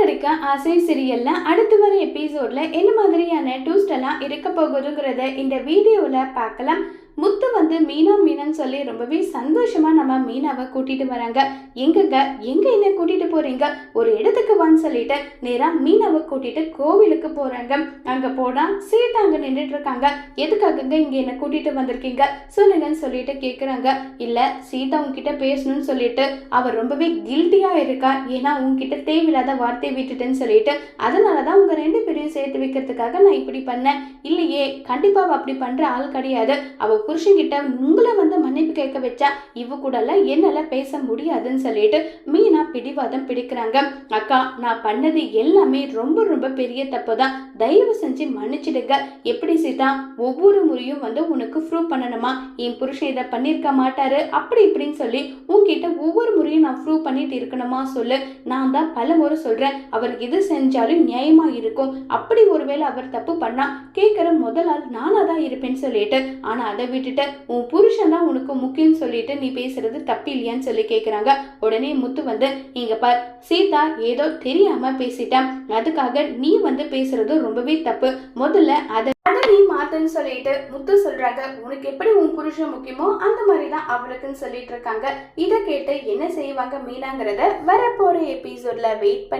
நடக்க ஆசை சீரியல்ல அடுத்து வர எபிசோட்ல என்ன மாதிரியான டூஸ்ட் எல்லாம் இருக்க போகுதுங்கிறத இந்த வீடியோல பார்க்கலாம். முத்து வந்து மீனா மீனான்னு சொல்லி ரொம்பவே சந்தோஷமா நம்ம மீனாவை கூட்டிட்டு வராங்க. எங்கங்க? எங்க என்ன கூட்டிட்டு போறீங்க? ஒரு இடத்துக்கு வான்னு சொல்லிட்டு நேரா மீனாவை கூட்டிட்டு கோவிலுக்கு போறாங்க. அங்க போனா சீதா அங்க நின்றுட்டு இருக்காங்க. எதுக்காகங்க இங்க என்ன கூட்டிட்டு வந்திருக்கீங்க? சொல்லுங்கன்னு சொல்லிட்டு கேக்குறாங்க. இல்ல சீதா உங்ககிட்ட பேசணும்னு சொல்லிட்டு அவர் ரொம்பவே கில்ட்டியா இருக்கா? ஏன்னா உங்ககிட்ட தேவையில்லாத வார்த்தையை விட்டுட்டேன்னு சொல்லிட்டு அதனாலதான் உங்க ரெண்டு பேரையும் சேர்த்து வைக்கிறதுக்காக நான் இப்படி பண்ணேன். இல்லையே கண்டிப்பா அவள் அப்படி பண்ற ஆள் கிடையாது. அவ கிட்ட உங்களை வந்து மன்னிப்பு கேட்க வச்சா இவ கூடலாம் என்னால பேச முடியாதுன்னு சொல்லிட்டு மீனா பிடிவாதம் பிடிக்கிறாங்க. அக்கா நான் பண்ணது எல்லாமே ரொம்ப ரொம்ப பெரிய தப்பு தான் தயவு செஞ்சு மன்னிச்சிடுங்க. எப்படி சீதா? ஒவ்வொரு முறையும் வந்து உனக்கு ப்ரூவ் பண்ணணுமா? என் புருஷன் இதை பண்ணியிருக்க மாட்டாரு. அப்படி இப்படின்னு சொல்லி உன்கிட்ட ஒவ்வொரு முறையும் நான் ப்ரூவ் பண்ணிட்டு இருக்கணுமா சொல்லு. நான் தான் பல முறை சொல்கிறேன் அவர் எது செஞ்சாலும் நியாயமாக இருக்கும். அப்படி ஒருவேளை அவர் தப்பு பண்ணால் கேட்குற முதல் ஆள் நானாக தான் இருப்பேன்னு சொல்லிட்டு ஆனால் அதை விட்டுட்டு உன் புருஷன் தான் உனக்கு முக்கியம்னு சொல்லிட்டு நீ பேசுறது தப்பு இல்லையான்னு சொல்லி கேட்குறாங்க. உடனே முத்து வந்து இங்கே பார் சீதா ஏதோ தெரியாமல் பேசிட்டேன் அதுக்காக நீ வந்து பேசுறது ரொம்பவே தப்பு. முதல்ல அதை அதை சொல்லிட்டு முத்து சொல்றாங்க. உனக்கு எப்படி உன் புருஷன் முக்கியமோ அந்த மாதிரி தான் அவளுக்குன்னு சொல்லிட்டு இருக்காங்க. இதை கேட்டு என்ன செய்வாங்க மீனாங்கிறத வரப்போற எபிசோட்ல வெயிட் பண்ணி